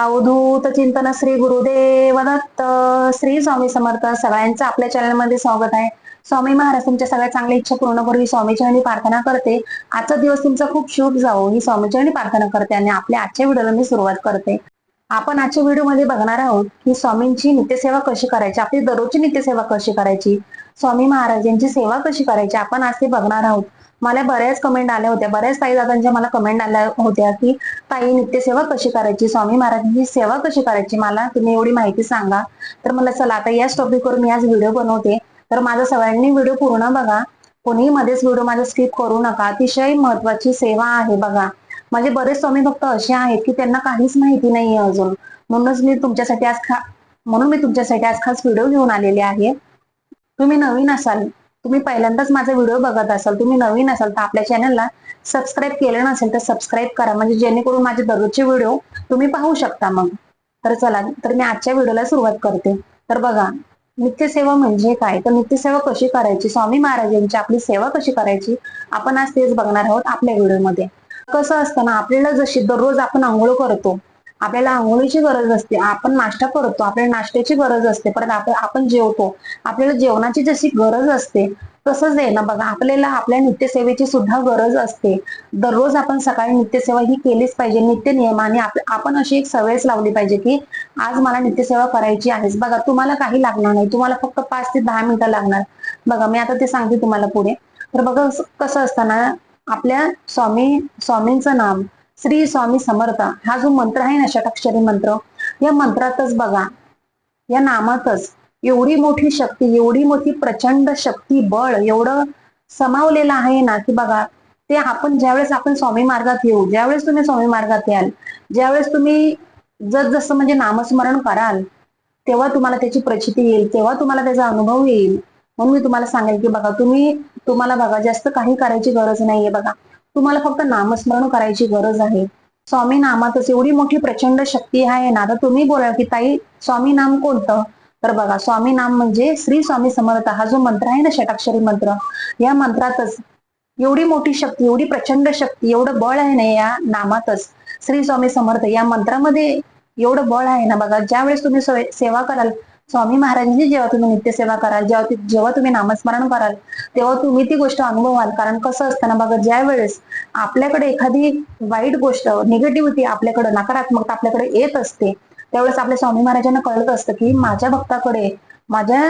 अवधूत चिंतन श्री गुरुदेव दत्त श्री स्वामी समर्थ सगळ्यांचं आपल्या चॅनलमध्ये स्वागत आहे. स्वामी महाराज तुमच्या सगळ्या चांगल्या इच्छा पूर्ण करू ही स्वामीचरणी प्रार्थना करते. आजचा दिवस तुमचा खूप शुभ जावो. ही स्वामीचरणी प्रार्थना करते आणि आपल्या आजच्या व्हिडिओला मी सुरुवात करते. आपण आजच्या व्हिडिओमध्ये बघणार आहोत की स्वामींची नित्यसेवा कशी करायची आपली दररोजची नित्यसेवा कशी करायची स्वामी महाराजांची सेवा कशी करायची आपण आज ते बघणार आहोत. मला बऱ्याच कमेंट आल्या होत्या. बऱ्याच ताई दादांच्या मला कमेंट आल्या होत्या की ताई नित्यसेवा कशी करायची? स्वामी महाराजांची सेवा कशी करायची? मला तुम्ही एवढी माहिती सांगा. तर मला चला आता याच टॉपिकवर मी आज व्हिडिओ बनवते. तर माझा सगळ्यांनी व्हिडिओ पूर्ण बघा. कोणी मध्येच व्हिडिओ माझा स्किप करू नका. अतिशय महत्वाची सेवा आहे बघा. माझे बरेच स्वामी भक्त असे आहेत की त्यांना काहीच माहिती नाहीये अजून. म्हणूनच मी तुमच्यासाठी आज खा म्हणून मी तुमच्यासाठी आज खास व्हिडिओ घेऊन आलेले आहे. तुम्ही नवीन असाल तुम्ही पहिल्यांदाच माझा व्हिडिओ बघत असाल तुम्ही नवीन असाल तर आपल्या चॅनलला सबस्क्राईब केलं नसेल तर सबस्क्राईब करा. म्हणजे जेणेकरून माझे दररोजचे व्हिडिओ तुम्ही पाहू शकता मग. तर चला तर मी आजच्या व्हिडिओला सुरुवात करते. तर बघा नित्यसेवा म्हणजे काय? तर नित्यसेवा कशी करायची? स्वामी महाराजांची आपली सेवा कशी करायची? आपण आज तेच बघणार आहोत आपल्या व्हिडिओमध्ये कसं असतं ना आपल्याला जशी दररोज आपण आंघोळ करतो आपल्याला आंघोळीची गरज असते. आपण नाश्ता करतो आपल्याला नाश्त्याची गरज असते. परत आपण आपण जेवतो आपल्याला जेवणाची जशी गरज असते तसंच आहे ना बघा. आपल्याला आपल्या नित्यसेवेची सुद्धा गरज असते. दररोज आपण सकाळी नित्यसेवा ही केलीच पाहिजे. नित्य नियमाने आपण अशी एक सवयच लावली पाहिजे की आज मला नित्यसेवा करायची आहेच. बघा तुम्हाला काही लागणार नाही. तुम्हाला फक्त पाच ते दहा मिनिटं लागणार. बघा मी आता ते सांगते तुम्हाला पुढे. तर बघा कसं असतं ना आपल्या स्वामी स्वामींचं नाम श्री स्वामी समर्थ. हा जो मंत्र आहे ना षटाक्षरी मंत्र या मंत्रातच बघा या नामातच एवढी मोठी शक्ती एवढी मोठी प्रचंड शक्ती बळ एवढं समावलेलं आहे ना की बघा ते आपण ज्यावेळेस आपण स्वामी मार्गात येऊ ज्यावेळेस तुम्ही स्वामी मार्गात याल ज्यावेळेस तुम्ही जस जसं म्हणजे नामस्मरण कराल तेव्हा तुम्हाला त्याची प्रचिती येईल तेव्हा तुम्हाला त्याचा अनुभव येईल. म्हणून मी तुम्हाला सांगेल की बघा तुम्ही तुम्हाला बघा जास्त काही करायची गरज नाहीये बघा. तुम्हाला फक्त नामस्मरण करायची गरज आहे. स्वामी नामातच एवढी मोठी प्रचंड शक्ती आहे ना तर तुम्ही बोला की ताई स्वामी नाम कोणतं? तर बघा स्वामी नाम म्हणजे श्री स्वामी समर्थ. हा जो मंत्र आहे ना षटाक्षरी मंत्र या मंत्रातच एवढी मोठी शक्ती एवढी प्रचंड शक्ती एवढं बळ आहे ना या नामातच श्री स्वामी समर्थ. या मंत्रामध्ये एवढं बळ आहे ना बघा ज्या वेळेस तुम्ही सेवा कराल स्वामी महाराजांची जेव्हा तुम्ही नित्यसेवा कराल जेव्हा जेव्हा तुम्ही नामस्मरण कराल तेव्हा तुम्ही ती गोष्ट अनुभवाल. कारण कसं असतं ना बघा ज्या वेळेस आपल्याकडे एखादी वाईट गोष्ट निगेटिव्हिटी आपल्याकडे नकारात्मकता आपल्याकडे येत असते त्यावेळेस आपल्या स्वामी महाराजांना कळत असतं की माझ्या भक्ताकडे माझ्या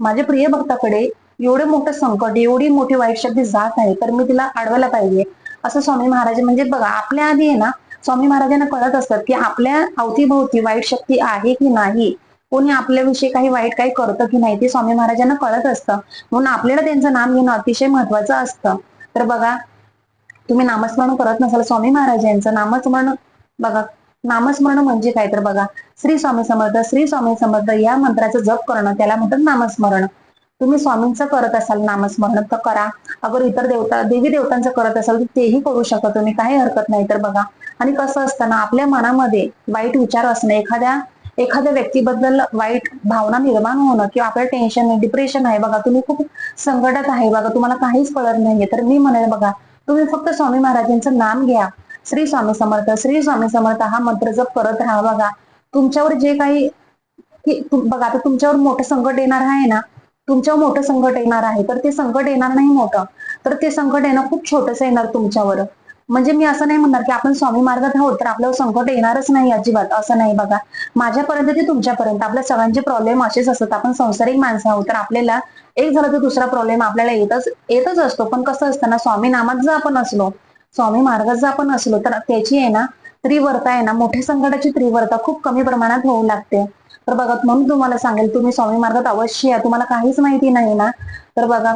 माझ्या प्रिय भक्ताकडे एवढे मोठं संकट एवढी मोठी वाईट शक्ती जात आहे तर मी तिला अडवायला पाहिजे. असं स्वामी महाराज म्हणजे बघा आपल्या आधी आहे ना स्वामी महाराजांना कळत असतात की आपल्या अवतीभोवती वाईट शक्ती आहे की नाही कोणी आपल्याविषयी काही वाईट काही करतं की नाही. ते स्वामी महाराजांना कळत असतं. म्हणून आपल्याला त्यांचं नाम घेणं अतिशय महत्वाचं असतं. तर बघा तुम्ही नामस्मरण करत नसाल स्वामी महाराजांचं नामस्मरण बघा नामस्मरण म्हणजे काय? तर बघा श्री स्वामी समर्थ श्री स्वामी समर्थ या मंत्राचं जप करणं त्याला म्हणतात नामस्मरण. तुम्ही स्वामींचं करत असाल नामस्मरण तर करा. अगर इतर देवता देवी देवतांचं करत असाल तर तेही करू शकता तुम्ही. काही हरकत नाही. तर बघा आणि कसं असतं ना आपल्या मनामध्ये वाईट विचार असणं एखाद्या एखाद्या व्यक्तीबद्दल वाईट भावना निर्माण होणं किंवा आपल्याला टेन्शन डिप्रेशन आहे बघा तुम्ही खूप संकटात आहे बघा तुम्हाला काहीच कळत नाहीये तर मी म्हणेल बघा तुम्ही फक्त स्वामी महाराजांचं नाम घ्या. श्री स्वामी समर्थ श्री स्वामी समर्थ हा मंत्र जप करत राहा बघा. तुमच्यावर जे काही बघा आता तुमच्यावर मोठं संकट येणार आहे ना तुमच्यावर मोठं संकट येणार आहे तर ते संकट येणार नाही मोठं. तर ते संकट येणं खूप छोटस येणार तुमच्यावर. म्हणजे मी असं नाही म्हणणार की आपण स्वामी मार्गात आहोत तर आपल्यावर संकट येणारच नाही अजिबात. असं नाही बघा. माझ्यापर्यंत ते तुमच्यापर्यंत. आपल्या सगळ्यांचे प्रॉब्लेम असेच असतात. आपण संसारिक माणसं आहोत तर आपल्याला एक झालं तर दुसरा प्रॉब्लेम आपल्याला येतच येतच असतो. पण कसं असतं ना स्वामी नामात जर आपण असलो स्वामी मार्गात जर आपण असलो तर त्याची आहे ना त्रिवर्ता आहे ना मोठ्या संकटाची त्रिवर्ता खूप कमी प्रमाणात होऊ लागते. तर बघा म्हणून तुम्हाला सांगेल तुम्ही स्वामी मार्गात अवश्य या. तुम्हाला काहीच माहिती नाही ना. तर बघा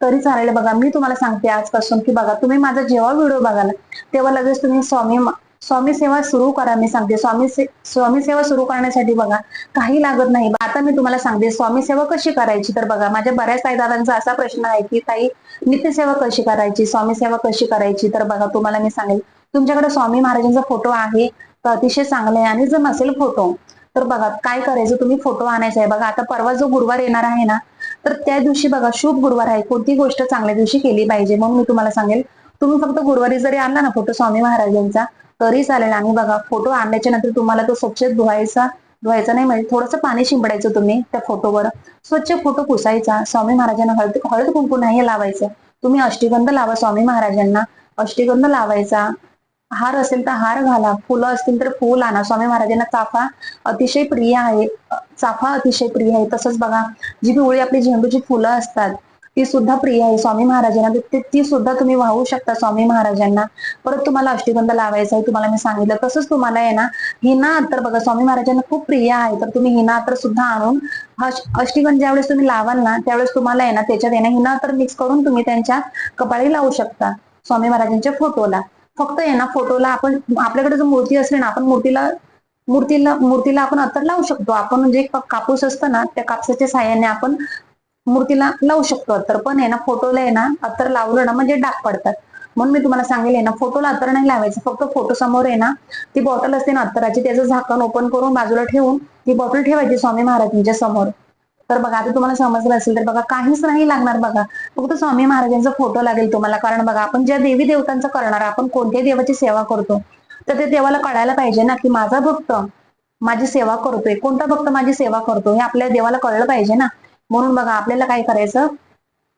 तरी चालेल. बघा मी तुम्हाला सांगते आजपासून की बघा तुम्ही माझा जेव्हा व्हिडिओ बघाल तेव्हा लगेच तुम्ही स्वामी स्वामी सेवा सुरू करा मी सांगते. स्वामी से स्वामी सेवा सुरू करण्यासाठी बघा काही लागत नाही. आता मी तुम्हाला सांगते स्वामी सेवा कशी करायची? तर बघा माझ्या बऱ्याच ताई दादांचा असा प्रश्न आहे की ताई नित्यसेवा कशी करायची? स्वामी सेवा कशी करायची? तर बघा तुम्हाला मी सांगेल. तुमच्याकडे स्वामी महाराजांचा फोटो आहे तर अतिशय चांगला आहे आणि जर नसेल फोटो तर बघा काय करायचं? तुम्ही फोटो आणायचा आहे. बघा आता परवा जो गुरुवार येणार आहे ना तर त्या दिवशी बघा शुभ गुरुवार आहे. कोणती गोष्ट चांगल्या दिवशी केली पाहिजे? मग मी तुम्हाला सांगेल. तुम्ही फक्त गुरुवारी जरी आणला ना फोटो स्वामी महाराजांचा तरी चालेल. आणि बघा फोटो आणल्याच्या नंतर तुम्हाला तो स्वच्छ धुवायचा धुवायचा नाही म्हणजे थोडंसं पाणी शिंपडायचं तुम्ही त्या फोटोवर स्वच्छ फोटो पुसायचा. स्वामी महाराजांना हळद हळद कुंकू नाही लावायचं. तुम्ही अष्टीगंध लावा स्वामी महाराजांना. अष्टीगंध लावायचा. हार असेल तर हार घाला. फुलं असतील तर फुल आणा. स्वामी महाराजांना चाफा अतिशय प्रिय आहे. चाफा अतिशय प्रिय आहे. तसंच बघा जी पिवळी आपली झेंडूची फुलं असतात ती सुद्धा प्रिय आहे. स्वामी महाराजांना ती सुद्धा तुम्ही वाहू शकता स्वामी महाराजांना. परत तुम्हाला अष्टीगंध लावायचा आहे तुम्हाला मी सांगितलं. तसंच तुम्हाला आहे ना हिना अत्तर बघा स्वामी महाराजांना खूप प्रिय आहे. तर तुम्ही हिना अत्तर सुद्धा आणून हा अष्टीगंध ज्यावेळेस तुम्ही लावाल ना त्यावेळेस तुम्हाला आहे ना त्याच्यात आहे ना हिना अत्तर मिक्स करून तुम्ही त्यांच्या कपाळी लावू शकता. स्वामी महाराजांच्या फोटोला फक्त आहे ना फोटोला आपण आपल्याकडे जर मूर्ती असली ना आपण मूर्तीला मूर्तीला मूर्तीला आपण अत्तर लावू शकतो. आपण म्हणजे जे कापूस असतं ना त्या कापसाच्या साह्याने आपण मूर्तीला लावू शकतो. अत्तर पण आहे ना फोटोला आहे ना अत्तर लावलं ना म्हणजे डाग पडतात. म्हणून मी तुम्हाला सांगेल आहे ना फोटोला अत्तर नाही लावायचं. फक्त फोटो समोर आहे ना ती बॉटल असते ना अत्तराची त्याचं झाकण ओपन करून बाजूला ठेवून ती बॉटल ठेवायची स्वामी महाराजांच्या समोर. तर बघा आता तुम्हाला समजलं असेल तर बघा काहीच नाही लागणार बघा. फक्त स्वामी महाराजांचा फोटो लागेल तुम्हाला. कारण बघा आपण ज्या देवी देवतांचं करणार आपण कोणत्या देवाची सेवा करतो तर ते देवाला कळायला पाहिजे ना की माझा भक्त माझी सेवा करतोय. कोणता भक्त माझी सेवा करतो हे आपल्या देवाला कळलं पाहिजे ना. म्हणून बघा आपल्याला काय करायचं?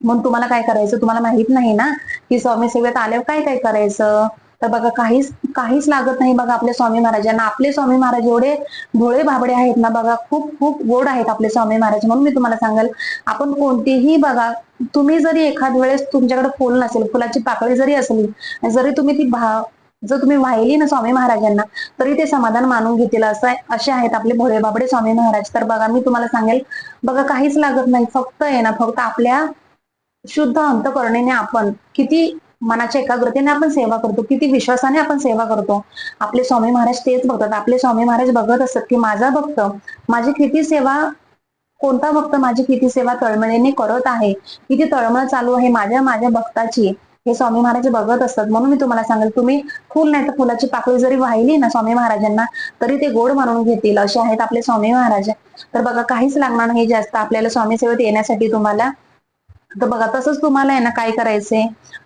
म्हणून तुम्हाला काय करायचं? तुम्हाला माहीत नाही ना की स्वामी सेवेत आल्यावर काय काय करायचं? तर बघा काहीच काहीच लागत नाही बघा आपल्या स्वामी महाराजांना. आपले स्वामी महाराज एवढे भोळे भाबडे आहेत ना बघा खूप खूप गोड आहेत आपले स्वामी महाराज. म्हणून मी तुम्हाला सांगाल आपण कोणतीही बघा तुम्ही जरी एखाद वेळेस तुमच्याकडे फुल नसेल फुलाची पाकळी जरी असली जरी तुम्ही ती भा जर तुम्ही वाहिली ना स्वामी महाराजांना तरी ते समाधान मानून घेतील असं असे आहेत आपले भोळे बाबडे स्वामी महाराज. तर बघा मी तुम्हाला सांगेल बघा काहीच लागत नाही. फक्त आहे ना फक्त आपल्या शुद्ध अंतकरणेने आपण किती मनाच्या एकाग्रतेने आपण सेवा करतो. किती विश्वासाने आपण सेवा करतो. आपले स्वामी महाराज तेच बघतात. आपले स्वामी महाराज बघत असतात की माझा भक्त माझी किती सेवा कोणता भक्त माझी किती सेवा तळमळीने करत आहे? किती तळमळ चालू आहे माझ्या माझ्या भक्ताची? हे स्वामी महाराज बघत असतात. म्हणून मी तुम्हाला सांगेल तुम्ही फुल नाही तर फुलाची पाकळी जरी वाहिली ना स्वामी महाराजांना तरी ते गोड म्हणून घेतील. असे आहेत आपले स्वामी महाराज. तर बघा काहीच लागणार नाही जास्त. आपल्याला स्वामी सेवेत येण्यासाठी तुम्हाला तर बघा तसंच तुम्हाला आहे ना काय करायचंय?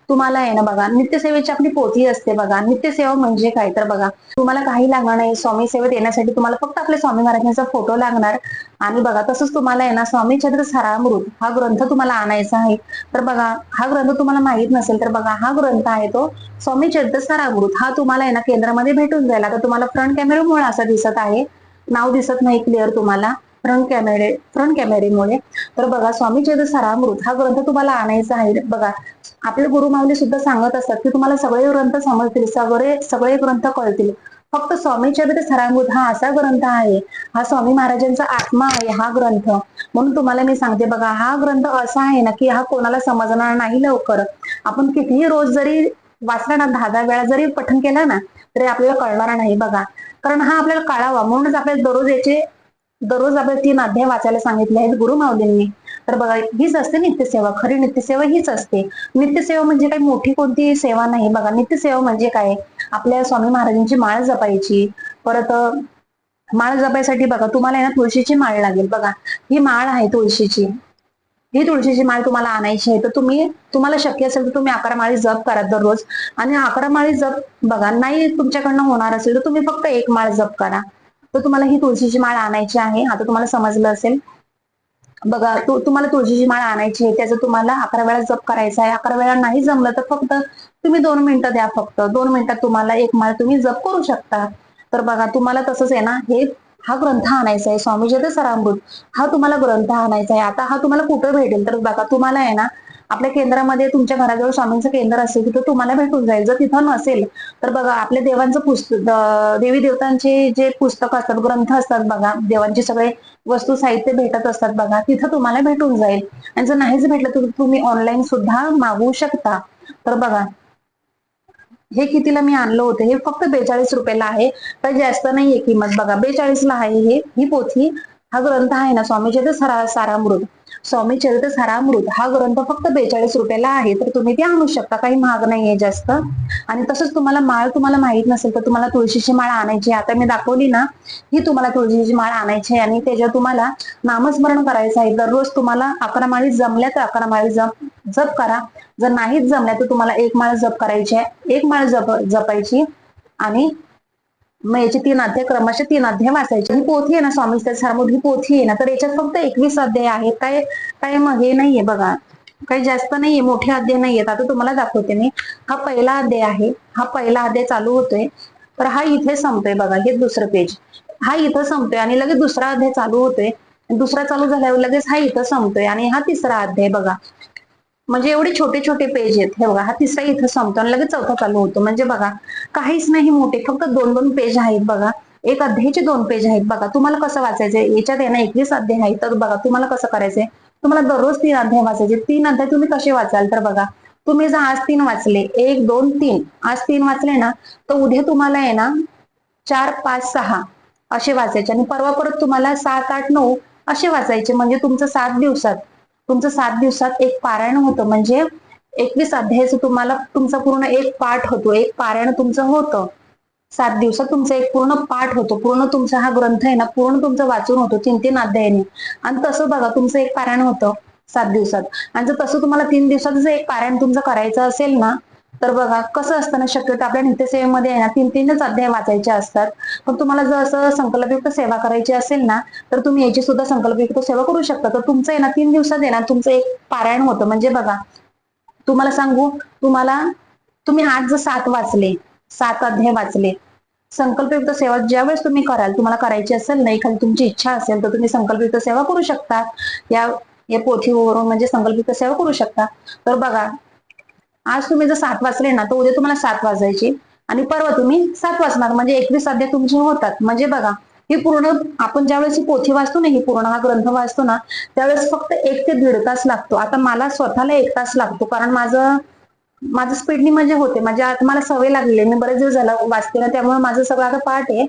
तुम्हाला आहे ना बघा नित्यसेवेची आपली पोथी असते बघा. नित्यसेवा म्हणजे काय? तर बघा तुम्हाला काही लागणार नाही. स्वामी सेवेत येण्यासाठी तुम्हाला फक्त आपल्या स्वामी महाराजांचा फोटो लागणार. आणि बघा तसंच तुम्हाला आहे ना स्वामी छत्र सारामृत हा ग्रंथ तुम्हाला आणायचा आहे. तर बघा हा ग्रंथ तुम्हाला माहीत नसेल तर बघा हा ग्रंथ आहे तो स्वामी छत्र सारामृत. हा तुम्हाला आहे ना केंद्रामध्ये भेटून जाईल. आता तुम्हाला फ्रंट कॅमेऱ्यामुळे असा दिसत आहे. नाव दिसत नाही क्लिअर तुम्हाला. फ्रंट कॅमेरे फ्रंट कॅमेरेमुळे तर बघा स्वामी चेतसारामृत हा ग्रंथ तुम्हाला आणायचा आहे. बघा आपले गुरु माऊली सुद्धा सांगत असतात की तुम्हाला सगळे ग्रंथ समजतील सगळे सगळे ग्रंथ कळतील. फक्त स्वामी चरित्र सरांगूत हा असा ग्रंथ आहे. हा स्वामी महाराजांचा आत्मा आहे हा ग्रंथ. म्हणून तुम्हाला मी सांगते बघा हा ग्रंथ असा आहे ना की हा कोणाला समजणार नाही लवकर. आपण कितीही रोज जरी वाचला ना दहा दहा वेळा जरी पठण केलं ना तरी आपल्याला कळणार नाही बघा. कारण हा आपल्याला कळावा. म्हणूनच आपल्याला दररोज याचे दररोज आपल्याला तीन अध्याय वाचायला सांगितले आहेत गुरु माऊलींनी. तर बघा हीच असते नित्यसेवा. खरी नित्यसेवा हीच असते. नित्यसेवा म्हणजे काही मोठी कोणती सेवा नाही. बघा नित्यसेवा म्हणजे काय? आपल्या स्वामी महाराजांची माळ जपायची. परत माळ जपायसाठी बघा तुम्हाला ना तुळशीची माळ लागेल. बघा ही माळ आहे तुळशीची. ही तुळशीची माळ तुम्हाला आणायची आहे. तर तुम्ही तुम्हाला शक्य असेल तर तुम्ही अकरा माळी जप करा दररोज. आणि अकरा माळी जप बघा नाही तुमच्याकडनं होणार असेल तर तुम्ही फक्त एक माळ जप करा. तर तुम्हाला ही तुळशीची माळ आणायची आहे. आता तुम्हाला समजलं असेल. बघा तू तुम्हाला तुळशीची माळ आणायची आहे. त्याचं तुम्हाला अकरा वेळा जप करायचा आहे. अकरा वेळा नाही जमलं तर फक्त तुम्ही दोन मिनिटं द्या फक्त. दोन मिनिटात तुम्हाला एक माळ तुम्ही जप करू शकता. तर बघा तुम्हाला तसंच आहे ना हे हा ग्रंथ आणायचा आहे. स्वामीजी सरामृत हा तुम्हाला ग्रंथ आणायचा आहे. आता हा तुम्हाला कुठं भेटेल? तर बघा तुम्हाला आहे ना आपल्या केंद्रामध्ये तुमच्या घराजवळ स्वामींचं केंद्र असेल तिथं तुम्हाला भेटून जाईल. जर तिथं नसेल तर बघा आपल्या देवांचं पुस्तक देवी देवतांचे जे पुस्तक असतात ग्रंथ असतात बघा देवांचे सगळे वस्तू साहित्य भेटत असतात बघा तिथं तुम्हाला भेटून जाईल. आणि जर नाहीच भेटलं तर तुम्ही ऑनलाईन सुद्धा मागवू शकता. तर बघा हे कितीला मी आणलं होतं हे फक्त बेचाळीस रुपयाला आहे. तर जास्त नाहीये किंमत बघा बेचाळीस ला आहे हे ही पोथी. हा ग्रंथ आहे ना स्वामी चरित्र सारामृत. स्वामी चरित्र सारामृत हा ग्रंथ फक्त बेचाळीस रुपयाला आहे तर तुम्ही ते आणू शकता काही महाग नाहीये जास्त. आणि तसंच तुम्हाला माळ तुम्हाला माहीत नसेल तर तुम्हाला तुळशीची माळ आणायची आता मी दाखवली ना ही तुम्हाला तुळशीची माळ आणायची आहे आणि त्याच्यावर तुम्हाला नामस्मरण करायचं आहे. दररोज तुम्हाला अकरा माळी जमल्या तर अकरा माळी जप जप करा. जर नाहीच जमल्या तर तुम्हाला एक माळ जप करायची आहे. एक माळ जप जपायची. आणि मग याचे तीन अध्याय क्रमशः तीन अध्याय वाचायचे. ही पोथी आहे ना स्वामी सारमोद ही पोथी आहे ना. तर याच्यात फक्त एकवीस अध्याय आहेत. काय काय मग हे नाहीये बघा. काही जास्त नाहीये मोठे अध्याय नाहीयेत. आता तुम्हाला दाखवते मी. हा पहिला अध्याय आहे. हा पहिला अध्याय चालू होतोय. तर हा इथे संपतोय बघा. हे दुसरं पेज हा इथं संपतोय आणि लगेच दुसरा अध्याय चालू होतोय. दुसरा चालू झाल्यावर लगेच हा इथं संपतोय आणि हा तिसरा अध्याय बघा. म्हणजे एवढे छोटे छोटे पेज आहेत. हे बघा हा तिसरा इथं संपतो आणि लगेच चौथा चालू होतो. म्हणजे बघा काहीच नाही मोठे फक्त दोन दोन पेज आहेत बघा. एक अध्यायाचे दोन पेज आहेत बघा. तुम्हाला कसं वाचायचंय? याच्यात आहे ना एकवीस अध्याय आहे. तर बघा तुम्हाला कसं करायचंय? तुम्हाला दररोज तीन अध्याय वाचायचे. तीन अध्याय तुम्ही कसे वाचाल? तर बघा तुम्ही जर आज तीन वाचले एक दोन तीन. आज तीन वाचले ना तर उद्या तुम्हाला आहे ना चार पाच सहा असे वाचायचे. आणि परवा परत तुम्हाला सात आठ नऊ असे वाचायचे. म्हणजे तुमचं सात दिवसात. तुमचं सात दिवसात एक पारायण होतं. म्हणजे एकवीस अध्यायाचं तुम्हाला तुमचा पूर्ण एक पाठ होतो. एक पारायण तुमचं होतं. सात दिवसात तुमचा एक पूर्ण पाठ होतो. पूर्ण तुमचा हा ग्रंथ आहे ना पूर्ण तुमचं वाचून होतो तीन तीन अध्यायाने. आणि तसं बघा तुमचं एक पारायण होतं सात दिवसात. आणि जर तसं तुम्हाला तीन दिवसात जर एक पारायण तुमचं करायचं असेल ना तर बघा कसं असतं ना शक्यतो आपल्या नित्यसेवेमध्ये आहे ना तीन तीनच अध्याय वाचायचे असतात. पण तुम्हाला जर असं संकल्पयुक्त सेवा करायची असेल ना तर तुम्ही याची सुद्धा संकल्पयुक्त सेवा करू शकता. तर तुमचं आहे ना तीन दिवसात आहे ना तुमचं एक पारायण होतं. म्हणजे बघा तुम्हाला सांगू तुम्हाला तुम्ही आज जर सात वाचले सात अध्याय वाचले संकल्पयुक्त सेवा ज्यावेळेस तुम्ही कराल तुम्हाला करायची असेल ना एखादी तुमची इच्छा असेल तर तुम्ही संकल्पयुक्त सेवा करू शकता. या या पोथीवरून म्हणजे संकल्पित सेवा करू शकता. तर बघा आज तुम्ही जर सात वाचले ना तर उद्या तुम्हाला सात वाजायची. आणि परवा तुम्ही सात वाचणार म्हणजे एकवीस अध्याय तुमचे होतात म्हणजे बघा ही पूर्ण आपण ज्यावेळेस ही पोथी वाचतो ना ही पूर्ण हा ग्रंथ वाचतो ना त्यावेळेस फक्त एक ते दीड तास लागतो. आता मला स्वतःला एक तास लागतो कारण माझं माझं स्पीडनी म्हणजे होते. म्हणजे आता मला सवय लागलेली मी बरेच दिवस झाला वाचते ना त्यामुळे माझं सगळं आता पाठ आहे.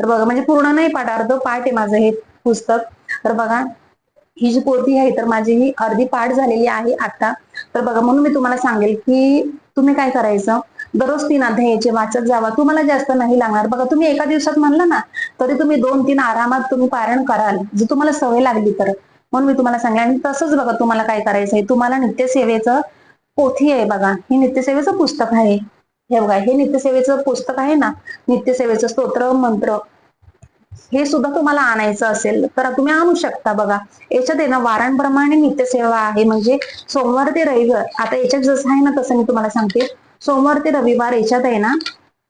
तर बघा म्हणजे पूर्ण नाही पाठ अर्ध पाठ आहे माझं हे पुस्तक. तर बघा ही जी पोथी आहे तर माझी ही अर्धी पाठ झालेली आहे आता. तर बघा म्हणून मी तुम्हाला सांगेल की तुम्ही काय करायचं? दररोज तीन अध्यायाचे वाचत जावा. तुम्हाला जास्त नाही लागणार. बघा तुम्ही एका दिवसात म्हणलं ना तरी तुम्ही दोन तीन आरामात तुम्ही पारायण कराल. जर तुम्हाला सवय लागली तर. म्हणून मी तुम्हाला सांगेन. आणि तसंच बघा तुम्हाला काय करायचं आहे तुम्हाला नित्यसेवेचं पोथी आहे बघा. हे नित्यसेवेचं पुस्तक आहे. हे बघा हे नित्यसेवेचं पुस्तक आहे ना? नित्यसेवेचं स्तोत्र मंत्र. हे सुद्धा तुम्हाला आणायचं असेल तर तुम्ही आणू शकता बघा. याच्यात आहे ना वारांप्रमाणे नित्यसेवा आहे. म्हणजे सोमवार ते रविवार आता याच्यात जसं आहे ना तसं मी तुम्हाला सांगते. सोमवार ते रविवार याच्यात आहे ना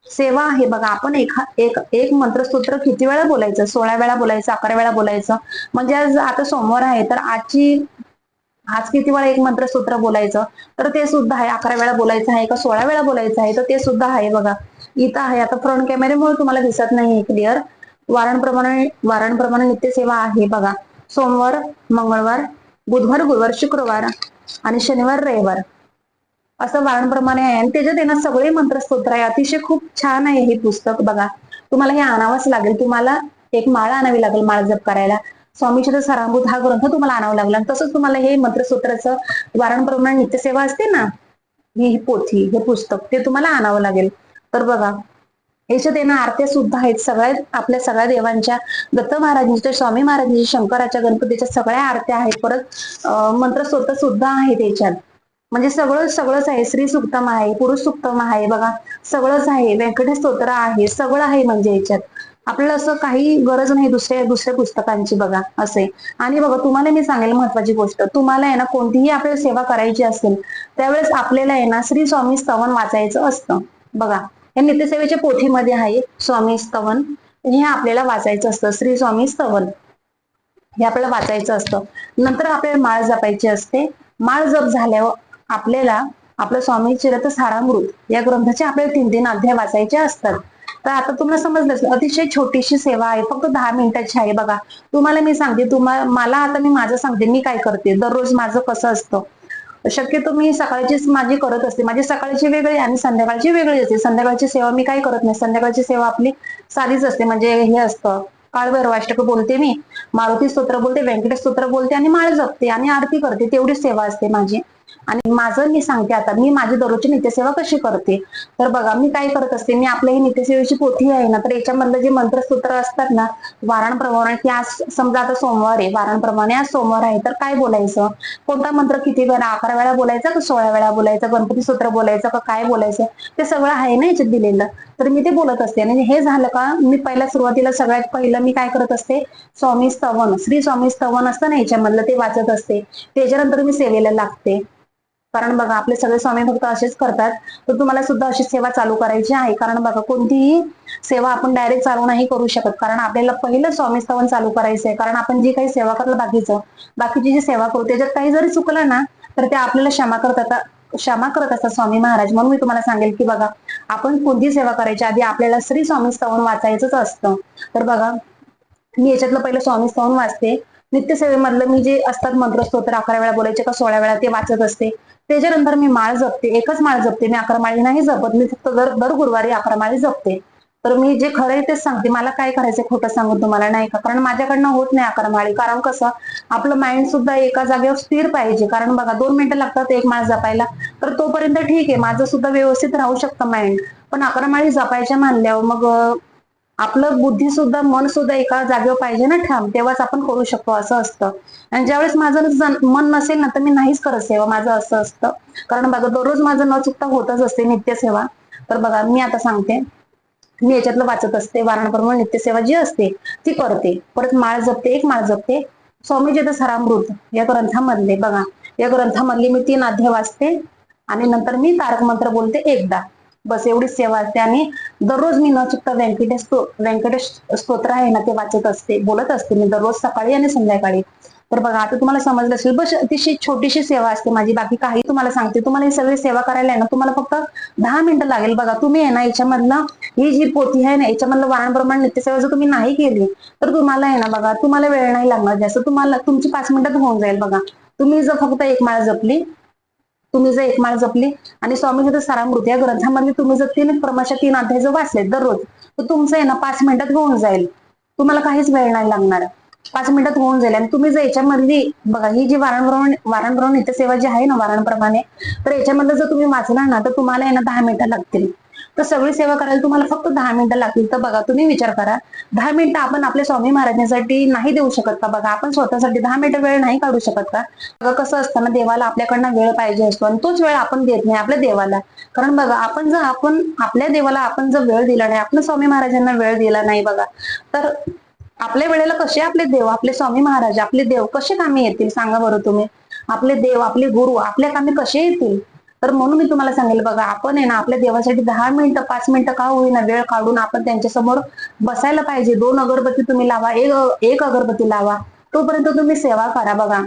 सेवा आहे बघा. आपण एक एक एक मंत्रस्तोत्र किती वेळा बोलायचं? सोळा वेळा बोलायचं अकरा वेळा बोलायचं. म्हणजे आज आता सोमवार आहे तर आजची आज किती वेळा एक मंत्रसूत्र बोलायचं? तर ते सुद्धा आहे. अकरा वेळा बोलायचं आहे का सोळा वेळा बोलायचं आहे तर ते सुद्धा आहे बघा. इथं आहे. आता फ्रंट कॅमेऱ्यामुळे तुम्हाला दिसत नाही क्लिअर वारांप्रमाणे वारांप्रमाणे नित्यसेवा आहे बघा. सोमवार मंगळवार बुधवार गुरुवार शुक्रवार आणि शनिवार रविवार. असं वारांप्रमाणे आहे. आणि त्याच्यात येणार सगळे मंत्रस्तोत्र आहे. अतिशय खूप छान आहे हे पुस्तक बघा. तुम्हाला हे आणावंच लागेल. तुम्हाला एक माळा आणावी लागेल माळ जप करायला. स्वामीचंद्र सारांभूत हा ग्रंथ तुम्हाला आणावा लागला. आणि तसंच तुम्हाला हे मंत्रसूत्राचं वारांप्रमाणे नित्यसेवा असते ना ही पोथी हे पुस्तक ते तुम्हाला आणावं लागेल. तर बघा याच्यात येणं आरत्या सुद्धा आहेत सगळ्या आपल्या सगळ्या देवांच्या दत्त महाराजांच्या स्वामी महाराजांच्या शंकराच्या गणपतीच्या सगळ्या आरत्या आहेत. परत मंत्रस्तोत्र सुद्धा आहेत याच्यात. म्हणजे सगळं सगळंच आहे. श्री सुक्तम आहे पुरुष सुक्तम आहे बघा. सगळंच आहे. व्यंकटेश स्तोत्र आहे. सगळं आहे म्हणजे याच्यात. आपल्याला असं काही गरज नाही दुसऱ्या दुसऱ्या पुस्तकांची बघा असे. आणि बघा तुम्हाला मी सांगेल महत्वाची गोष्ट. तुम्हाला आहे ना कोणतीही आपल्याला सेवा करायची असेल त्यावेळेस आपल्याला आहे ना श्री स्वामी स्तवन वाचायचं असतं. बघा. या नित्यसेवेच्या पोथीमध्ये आहे स्वामी स्तवन. हे आपल्याला वाचायचं असतं. श्री स्वामी स्तवन. हे आपल्याला वाचायचं असतं. नंतर आपल्याला माळ जपायची असते. माळ जप झाल्यावर आपल्याला आपलं स्वामी चिरत सारामृत या ग्रंथाचे आपल्याला तीन तीन अध्याय वाचायचे असतात. तर आता तुम्हाला समजलं अतिशय छोटीशी सेवा आहे. फक्त दहा मिनिटाची आहे बघा. तुम्हाला मी सांगते तुम्हाला मला आता मी माझं सांगते. मी काय करते? दररोज माझं कसं असतं? शक्यतो मी सकाळचीच माझी करत असते. माझी सकाळची वेगळी आणि संध्याकाळची वेगळी असते. संध्याकाळची सेवा मी काय करत नाही. संध्याकाळची सेवा आपली साधीच असते. म्हणजे हे असतं. काळभैरवाष्टक बोलते मी. मारुती स्तोत्र बोलते. व्यंकटेश स्तोत्र बोलते आणि माळ जपते आणि आरती करते. तेवढी सेवा असते माझी. आणि माझं मी सांगते आता मी माझी दररोजची नित्यसेवा कशी करते? तर बघा मी काय करत असते मी आपल्या ही नित्यसेवेची पोथी आहे ना तर याच्यामधलं जे मंत्रसूत्र असतात ना वारांप्रमाणे की आज समजा आता सोमवार आहे वारांप्रमाणे आज सोमवार आहे तर काय बोलायचं? कोणता मंत्र किती वेळा अकरा वेळा बोलायचा का सोळा वेळा बोलायचा गणपती सूत्र बोलायचं का काय बोलायचं? ते सगळं आहे ना याच्यात दिलेलं. तर मी ते बोलत असते. आणि हे झालं का मी पहिल्या सुरुवातीला सगळ्यात पहिलं मी काय करत असते? स्वामी स्तवन श्री स्वामी स्तवन असतं ना याच्यामधलं ते वाचत असते. त्याच्यानंतर मी सेवेला लागते. कारण बघा आपले सगळे स्वामी भक्त असेच करतात. तर तुम्हाला सुद्धा अशी सेवा चालू करायची आहे. कारण बघा कोणतीही सेवा आपण डायरेक्ट चालू नाही करू शकत. कारण आपल्याला पहिलं स्वामी स्तवन चालू करायचं आहे कारण आपण जी काही सेवा करतो बाकीचं बाकीची जी सेवा करू त्याच्यात काही जरी चुकलं ना तर ते आपल्याला क्षमा करतात क्षमा करत असतात स्वामी महाराज. म्हणून मी तुम्हाला सांगेल की बघा आपण कोणती सेवा करायची आधी आपल्याला श्री स्वामी स्तवन वाचायचंच असतं. तर बघा मी याच्यातलं पहिलं स्वामी स्तवन वाचते. नित्यसेवेमधलं मी जे असतात मंत्रस्तोत्र अकरा वेळा बोलायचे का सोळा वेळा ते वाचत असते. त्याच्यानंतर मी माळ जपते एकच माळ जपते मी अकरा माळी नाही जपत मी फक्त दर दर गुरुवारी अकरा माळी जपते. तर मी जे खरं आहे तेच सांगते मला काय करायचं खोटं सांगू तुम्हाला नाही का? कारण माझ्याकडनं होत नाही अकरा माळी कारण कसं आपलं माइंड सुद्धा एका जागेवर स्थिर पाहिजे. कारण बघा दोन मिनिटं लागतात एक माळ जपायला तर तोपर्यंत ठीक आहे माझं सुद्धा व्यवस्थित राहू शकतं माइंड पण अकरा माळी जपायच्या मानल्यावर मग आपलं बुद्धी सुद्धा मन सुद्धा एका जागेवर पाहिजे ना ठाम. तेव्हाच आपण करू शकतो असं असतं. आणि ज्यावेळेस माझं मन नसेल ना तर मी नाहीच करत सेवा. माझं असं असतं. कारण बघा दररोज माझं न चुकता होतच असते नित्यसेवा. तर बघा मी आता सांगते. मी याच्यातलं वाचत असते. वारणप्रमाणे नित्यसेवा जी असते ती करते. परत माळ जपते एक माळ जपते. स्वामीजी सरामृत या ग्रंथामधले बघा. या ग्रंथामधले मी तीन अध्याय वाचते. आणि नंतर मी तारक मंत्र बोलते एकदा. बस एवढीच सेवा असते आणि दररोज मी न चुकता व्यंकटेश व्यंकटेश स्तोत्र आहे ना ते वाचत असते बोलत असते मी दररोज सकाळी आणि संध्याकाळी. तर बघा आता तुम्हाला समजलं असेल बस अतिशय छोटीशी सेवा असते माझी बाकी काही तुम्हाला सांगते. तुम्हाला ही सगळी सेवा करायला आहे ना तुम्हाला फक्त दहा मिनिटं लागेल. बघा तुम्ही आहे ना याच्यामधलं ही जी पोथी आहे ना याच्यामधलं वाहनप्रमाण नित्यसेवा जर तुम्ही नाही केली तर तुम्हाला आहे ना बघा तुम्हाला वेळ नाही लागणार. जास्त तुम्हाला तुमची पाच मिनिटात होऊन जाईल बघा. तुम्ही जर फक्त एक माळ जपली तुम्ही जर एक माळ जपली आणि स्वामीजी सारामृत या ग्रंथामधले तुम्ही जर तीन क्रमाच्या तीन अध्याय जर वाचले दररोज तर तुमचं आहे ना पाच मिनिटात होऊन जाईल. तुम्हाला काहीच वेळ नाही लागणार. पाच मिनिटात होऊन जाईल. आणि तुम्ही जर याच्यामधली बघा ही जी वारणप्रमाणे वारणप्रमाणे नित्यसेवा जी आहे ना वारणप्रमाणे तर याच्यामधलं जर तुम्ही वाचला ना तर तुम्हाला आहे ना दहा मिनिटं लागतील. तर सगळी सेवा करायला तुम्हाला फक्त दहा मिनिटं लागतील. तर बघा तुम्ही विचार करा. दहा मिनिटं आपण आपल्या स्वामी महाराजांसाठी नाही देऊ शकत का? बघा आपण स्वतःसाठी दहा मिनिटं वेळ नाही काढू शकत का? बघा कसं असतं ना देवाला आपल्याकडनं वेळ पाहिजे असतो आणि तोच वेळ आपण देत नाही आपल्या देवाला. कारण बघा आपण जर आपण आपल्या देवाला आपण जर वेळ दिला नाही आपण स्वामी महाराजांना वेळ दिला नाही बघा तर आपल्या वेळेला कसे आपले देव आपले स्वामी महाराज आपले देव कसे कामी येतील? सांगा बरं तुम्ही. आपले देव आपले गुरु आपल्या कामी कसे येतील? तर म्हणून मी तुम्हाला सांगेल बघा आपण आहे ना आपल्या देवासाठी दहा मिनिटं पाच मिनिटं का होईना वेळ काढून आपण त्यांच्यासमोर बसायला पाहिजे. दोन अगरबत्ती तुम्ही लावा एक एक अगरबत्ती लावा. तोपर्यंत तुम्ही सेवा करा बघा.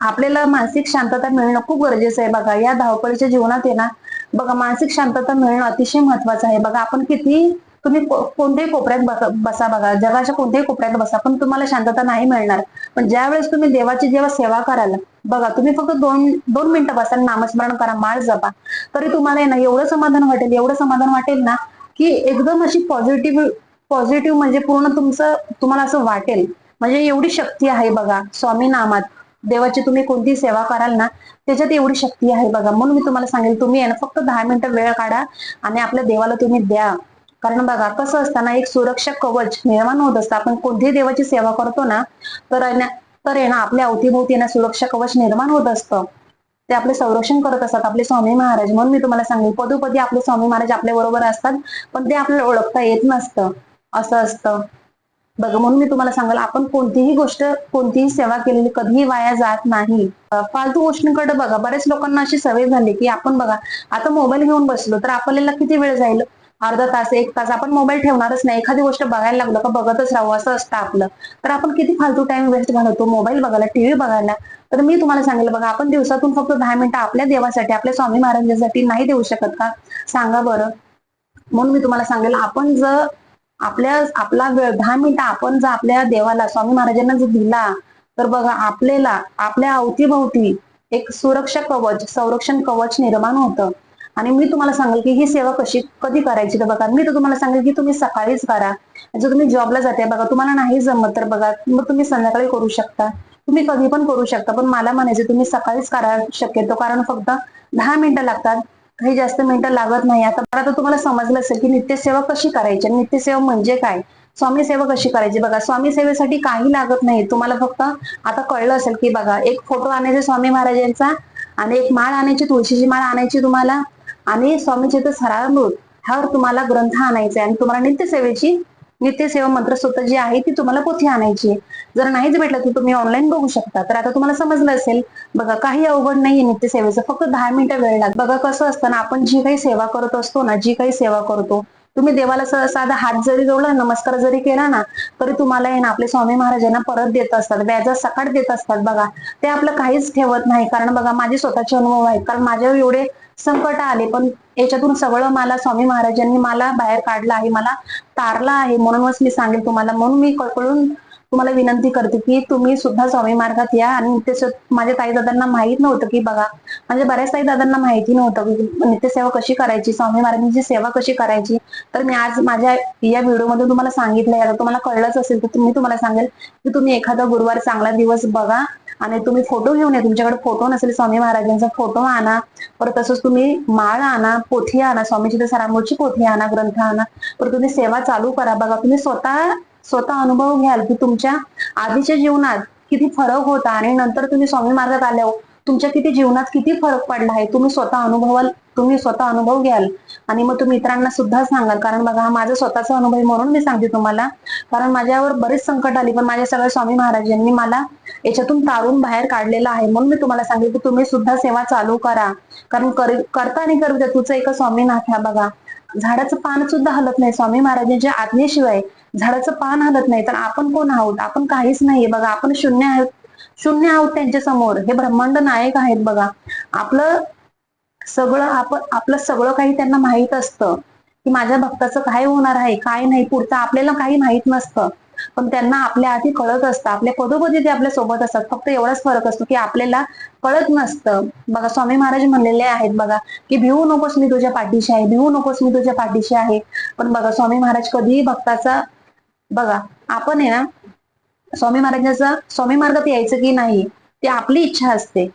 आपल्याला मानसिक शांतता मिळणं खूप गरजेचं आहे बघा. या धावपळीच्या जीवनात आहे ना बघा मानसिक शांतता मिळणं अतिशय महत्वाचं आहे. बघा आपण किती तुम्ही कोणत्याही कोपऱ्यात बसा- बघा. जगाच्या कोणत्याही कोपऱ्यात बसा पण तुम्हाला शांतता नाही मिळणार. पण ज्यावेळेस तुम्ही देवाची जेव्हा सेवा कराल बघा तुम्ही फक्त दोन दोन मिनिटं बसा नामस्मरण करा माळ जपा. तरी तुम्हाला आहे ना एवढं समाधान वाटेल एवढं समाधान वाटेल ना की एकदम अशी पॉझिटिव्ह पॉझिटिव्ह म्हणजे पूर्ण तुमचं तुम्हाला असं वाटेल. म्हणजे एवढी शक्ती आहे बघा स्वामी नामात. देवाची तुम्ही कोणती सेवा कराल ना त्याच्यात एवढी शक्ती आहे बघा. म्हणून मी तुम्हाला सांगेल तुम्ही आहे ना फक्त दहा मिनिटं वेळ काढा आणि आपल्या देवाला तुम्ही द्या. कारण बघा कसं असताना एक सुरक्षा कवच निर्माण होत असतं. आपण कोणतीही देवाची सेवा करतो ना तर तर आहे ना आपल्या अवतीभोवती ना सुरक्षा कवच निर्माण होत असतं. ते आपले संरक्षण करत असतात आपले स्वामी महाराज. म्हणून मी तुम्हाला सांगेन पदोपदी आपले स्वामी महाराज आपल्या बरोबर असतात पण ते आपल्याला ओळखता येत नसतं. असं असतं. बघा म्हणून मी तुम्हाला सांगाल आपण कोणतीही गोष्ट कोणतीही सेवा केलेली कधीही वाया जात नाही. फालतू गोष्टींकडे बघा. बऱ्याच लोकांना अशी सवय झाली की आपण बघा आता मोबाईल घेऊन बसलो तर आपल्याला किती वेळ जाईल? अर्धा तास एक तास आपण मोबाईल ठेवणारच नाही. एखादी गोष्ट बघायला लागलो का बघतच राहू असं असतं आपलं. तर आपण किती फालतू टाइम वेस्ट घालवतो? मोबाईल बघायला टीव्ही बघायला. तर मी तुम्हाला सांगेल बघा आपण दिवसातून फक्त दहा मिनिटं आपल्या देवासाठी आपल्या स्वामी महाराजांसाठी नाही देऊ शकत का? सांगा बरं. म्हणून मी तुम्हाला सांगेल आपण जर आपल्या आपला वेळ दहा मिनिटं आपण जर आपल्या देवाला स्वामी महाराजांना जर दिला तर बघा आपल्याला आपल्या अवतीभोवती एक सुरक्षा कवच संरक्षण कवच निर्माण होतं. आणि मी तुम्हाला सांगेल की ही सेवा कशी कधी करायची तर बघा. मी तर तुम्हाला सांगेल की तुम्ही सकाळीच करा. जर तुम्ही जॉबला जाते बघा तुम्हाला नाही जमत तर बघा मग तुम्ही संध्याकाळी करू शकता. तुम्ही कधी पण करू शकता पण मला म्हणायचं तुम्ही सकाळीच करा शक्यतो कारण फक्त दहा मिनिटं लागतात. काही जास्त मिनिटं लागत नाही. आता मला तर तुम्हाला समजलं असेल की नित्यसेवा कशी करायची आणि नित्यसेवा म्हणजे काय? स्वामी सेवा कशी करायची? बघा स्वामी सेवेसाठी काही लागत नाही. तुम्हाला फक्त आता कळलं असेल की बघा एक फोटो आणायचे स्वामी महाराजांचा आणि एक माळ आणायची तुळशीची माळ आणायची तुम्हाला. आणि स्वामीचे सरामृत ह्यावर तुम्हाला ग्रंथ आणायचा आहे आणि तुम्हाला नित्यसेवेची नित्यसेवा स्वतः जी आहे ती तुम्हाला पोथी आणायची. जर नाहीच भेटलं तर तुम्ही ऑनलाईन बघू शकता. तर आता तुम्हाला समजलं असेल बघा काही अवघड नाहीये नित्यसेवेचं. फक्त दहा मिनिटं वेळ लागतो बघा कसं असतं ना आपण जी काही सेवा करत असतो ना जी काही सेवा करतो तुम्ही देवाला साधा हात जरी जोडला नमस्कार जरी केला ना तरी तुम्हाला हे ना आपले स्वामी महाराजांना परत देत असतात. व्याजा सकाट देत असतात बघा. ते आपलं काहीच ठेवत नाही. कारण बघा माझे स्वतःचे अनुभव आहेत. कारण माझ्यावर एवढे संकट आले पण याच्यातून सगळं मला स्वामी महाराजांनी मला बाहेर काढलं आहे मला तारला आहे म्हणूनच मी सांगेल तुम्हाला. म्हणून मी कळकळून तुम्हाला विनंती करते की तुम्ही सुद्धा स्वामी मार्गात या. आणि नित्यसेव माझ्या ताई दादांना माहीत नव्हतं की बघा म्हणजे बऱ्याच ताई दादांना माहिती नव्हतं की नित्यसेवा कशी करायची स्वामी महाराजांची सेवा कशी करायची. तर मी आज माझ्या या व्हिडिओमध्ये तुम्हाला सांगितलं. आता तुम्हाला कळलंच असेल तर मी तुम्हाला सांगेल की तुम्ही एखादा गुरुवार चांगला दिवस बघा. आणि तुम्ही फोटो घेऊन या. तुमच्याकडे फोटो नसेल स्वामी महाराजांचा फोटो आणा. परत तसंच तुम्ही माळ आणा पोथी आणा स्वामीची तर सरांगोची पोथी आणा ग्रंथ आणा. परत तुम्ही सेवा चालू करा. बघा तुम्ही स्वतः स्वतः अनुभव घ्याल की तुमच्या आधीच्या जीवनात किती फरक होता आणि नंतर तुम्ही स्वामी मार्गात आल्यावर तुमच्या किती जीवनात किती फरक पडला आहे तुम्ही स्वतः अनुभवाल. तुम्ही स्वतः अनुभव घ्याल. आणि मग तुम्ही इतरांना सुद्धा सांगाल. कारण बघा हा माझा स्वतःचा अनुभव म्हणून मी सांगते तुम्हाला. कारण माझ्यावर बरेच संकट आली पण माझ्या सगळ्या स्वामी महाराजांनी मला याच्यातून तारून बाहेर काढलेलं आहे म्हणून मी तुम्हाला सांगेल की तुम्ही सुद्धा सेवा चालू करा. कारण करता आणि करू द्या तुझं एक स्वामीनाथ ह्या बघा. झाडाचं पान सुद्धा हलत नाही. स्वामी महाराजांच्या आज्ञेशिवाय झाडाचं पान हलत नाही तर आपण कोण आहोत? आपण काहीच नाहीये बघा. आपण शून्य आहोत. शून्य आहोत त्यांच्यासमोर हे ब्रह्मांड नायक आहेत बघा. आपलं सगळं आपण आपलं सगळं काही त्यांना माहीत असतं. की माझ्या भक्ताचं काय होणार आहे काय नाही पुढचं आपल्याला काही माहीत नसतं. पण त्यांना आपल्या आधी कळत असतं. आपल्या पदोपदी ते आपल्यासोबत असतात. फक्त एवढाच फरक असतो की आपल्याला कळत नसतं. बघा स्वामी महाराज म्हणलेले आहेत बघा की भिवू नकोस मी तुझ्या पाठीशी आहे भिवू नकोस मी तुझ्या पाठीशी आहे. पण बघा स्वामी महाराज कधीही भक्ताचा बघा आपण आहे ना स्वामी महाराजांचा स्वामी मार्गात यायचं की नाही ती आपली इच्छा असते.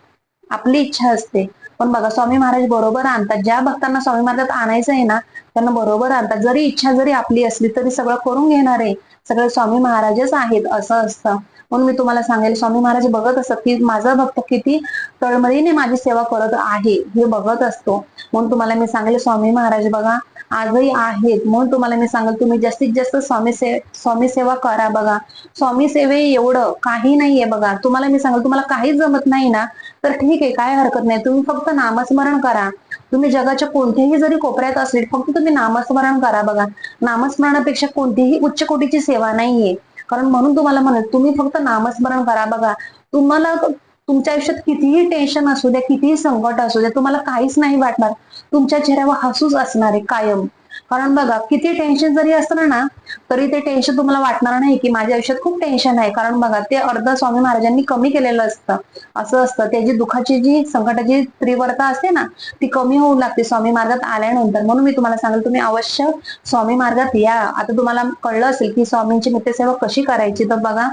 आपली इच्छा असते. पण बघा स्वामी महाराज बरोबर आणतात. ज्या भक्तांना स्वामी महाराज आणायचं आहे ना त्यांना बरोबर आणतात. जरी इच्छा जरी आपली असली तरी सगळं करून घेणार आहे. सगळे स्वामी महाराजच आहेत असं असतं. म्हणून मी तुम्हाला सांगेल स्वामी महाराज बघत असत की माझा भक्त किती तळमळीने माझी सेवा करत आहे हे बघत असतो. म्हणून तुम्हाला मी सांगेल स्वामी महाराज बघा आजही आहेत. म्हणून तुम्हाला मी सांगेल तुम्ही जास्तीत जास्त स्वामी से स्वामी सेवा करा बघा. स्वामी सेवे एवढं काही नाहीये बघा. तुम्हाला मी सांगेल तुम्हाला काहीच जमत नाही ना. तर ठीक आहे काय हरकत नाही. तुम्ही फक्त नामस्मरण करा. तुम्ही जगाच्या कोणत्याही जरी कोपऱ्यात असले फक्त तुम्ही नामस्मरण करा बघा. नामस्मरणापेक्षा कोणतीही उच्च कोटीची सेवा नाहीये. कारण म्हणून तुम्हाला म्हणत तुम्ही फक्त नामस्मरण करा बघा. तुम्हाला तुमच्या आयुष्यात कितीही टेन्शन असू द्या कितीही संकट असू द्या तुम्हाला काहीच नाही वाटणार. तुमच्या चेहऱ्यावर हसूच असणार आहे कायम. कारण बघा किती टेन्शन जरी असलं ना तरी ते टेन्शन तुम्हाला वाटणार नाही की माझ्या आयुष्यात खूप टेन्शन आहे. कारण बघा ते अर्ध स्वामी महाराजांनी कमी केलेलं असतं. असं असतं. त्याची दुःखाची जी संकटाची तीव्रता असते ना ती कमी होऊ लागते स्वामी मार्गात आल्यानंतर. म्हणून मी तुम्हाला सांगेल तुम्ही अवश्य स्वामी मार्गात या. आता तुम्हाला कळलं असेल की स्वामींची नित्यसेवा कशी करायची? तर बघा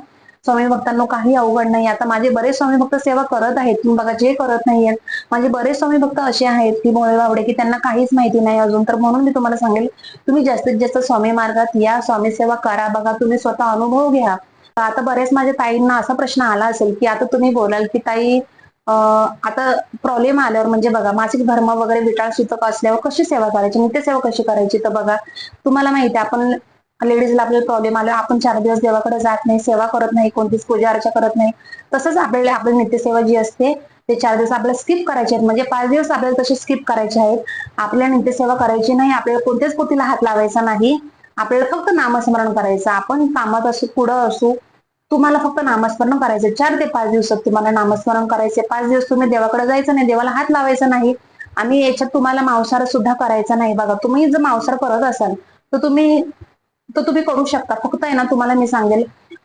स्वामी भक्तांना काही अवघड नाही. आता माझे बरेच स्वामी भक्त सेवा करत आहेत. बघा जे करत नाहीयेत माझे बरेच स्वामी भक्त असे आहेत की भोळे बावडे की त्यांना काहीच माहिती नाही अजून. तर म्हणून मी तुम्हाला सांगेल तुम्ही जास्तीत जास्त स्वामी मार्गात या स्वामी सेवा करा बघा तुम्ही स्वतः अनुभव घ्या. आता बरेच माझ्या ताईंना असा प्रश्न आला असेल की आता तुम्ही बोलाल की ताई आता प्रॉब्लेम आल्यावर म्हणजे बघा मासिक धर्म वगैरे विटाळ सूचक असल्यावर कशी सेवा करायची? नित्य सेवा कशी करायची? तर बघा तुम्हाला माहिती आहे आपण लेडीजला आपल्याला प्रॉब्लेम आला आपण चार दिवस देवाकडे जात नाही सेवा करत नाही कोणतीच पूजा अर्चा करत नाही. तसंच आपल्याला आपली नित्यसेवा जी असते ते चार दिवस आपल्याला स्किप करायचे आहेत. म्हणजे पाच दिवस आपल्याला तसे स्किप करायचे आहेत. आपल्याला नित्यसेवा करायची नाही आपल्याला कोणत्याच पोतीला हात लावायचा नाही. आपल्याला फक्त नामस्मरण करायचं. आपण कामात असू पुढं असू तुम्हाला फक्त नामस्मरण करायचं. चार ते पाच दिवसात तुम्हाला नामस्मरण करायचे. पाच दिवस तुम्ही देवाकडे जायचं नाही देवाला हात लावायचा नाही. आणि याच्यात तुम्हाला मांसाहार सुद्धा करायचा नाही. बघा तुम्ही जर मांसाहार करत असाल तर तुम्ही तर तुम्ही करू शकता. फक्त आहे ना तुम्हाला मी सांगेल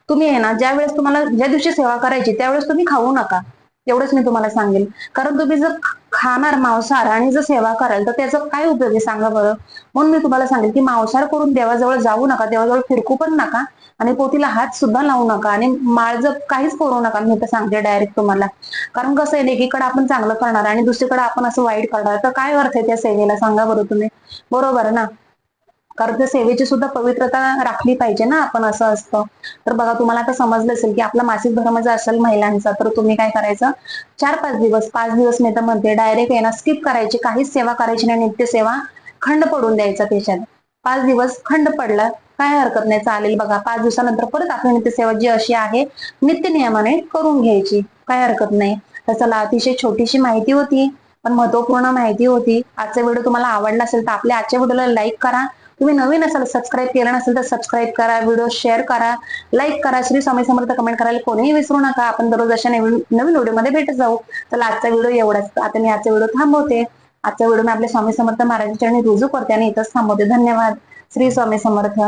तुम्ही आहे ना ज्या वेळेस तुम्हाला ज्या दिवशी सेवा करायची त्यावेळेस तुम्ही खाऊ नका. एवढंच मी तुम्हाला सांगेल. कारण तुम्ही जर खाणार मांसाहार आणि जर सेवा कराल तर त्याचा काय उपयोग आहे सांगा बरं? म्हणून मी तुम्हाला सांगेल की मांसाहार करून देवाजवळ जाऊ नका देवाजवळ फिरकू पण नका आणि पोतीला हात सुद्धा लावू नका आणि माळ जप काहीच करू नका. मी तर सांगते डायरेक्ट तुम्हाला. कारण कसं आहे एकीकडे आपण चांगलं करणार आणि दुसरीकडे आपण असं वाईट करणार. तर काय अर्थ आहे त्या सेवेला? सांगा बरं तुम्ही. बरोबर ना? कारण सेवेची सुद्धा पवित्रता राखली पाहिजे ना आपण असं असतं. तर बघा तुम्हाला आता समजलं असेल की आपला मासिक धर्म जर असेल महिलांचा तर तुम्ही काय करायचं? चार पाच दिवस पाच दिवस मी तर म्हणते डायरेक्ट आहे ना स्किप करायची काहीच सेवा करायची नाही नित्य सेवा खंड पडून द्यायचा त्याच्यात. पाच दिवस खंड पडला काय हरकत नाही चालेल बघा. पाच दिवसानंतर परत आपली नित्यसेवा जी अशी आहे नित्य नियमाने करून घ्यायची काय हरकत नाही. तर चला अतिशय छोटीशी माहिती होती पण महत्त्वपूर्ण माहिती होती. आजचा व्हिडिओ तुम्हाला आवडला असेल तर आपल्या आजच्या व्हिडिओला लाईक करा. तुम्ही नवीन असाल सबस्क्राईब केलं नसेल तर सबस्क्राईब करा व्हिडिओ शेअर करा लाईक करा. श्री स्वामी समर्थ कमेंट करायला कोणीही विसरू नका. आपण दररोज अशा नवीन नवीन व्हिडिओमध्ये भेटत जाऊ. तर आजचा व्हिडिओ एवढाच. आता मी आजचा व्हिडिओ थांबवते. आजचा व्हिडिओ मी आपल्या स्वामी समर्थ महाराजांच्या चरणी रुजू करते आणि इथंच थांबवते. धन्यवाद. श्री स्वामी समर्थ.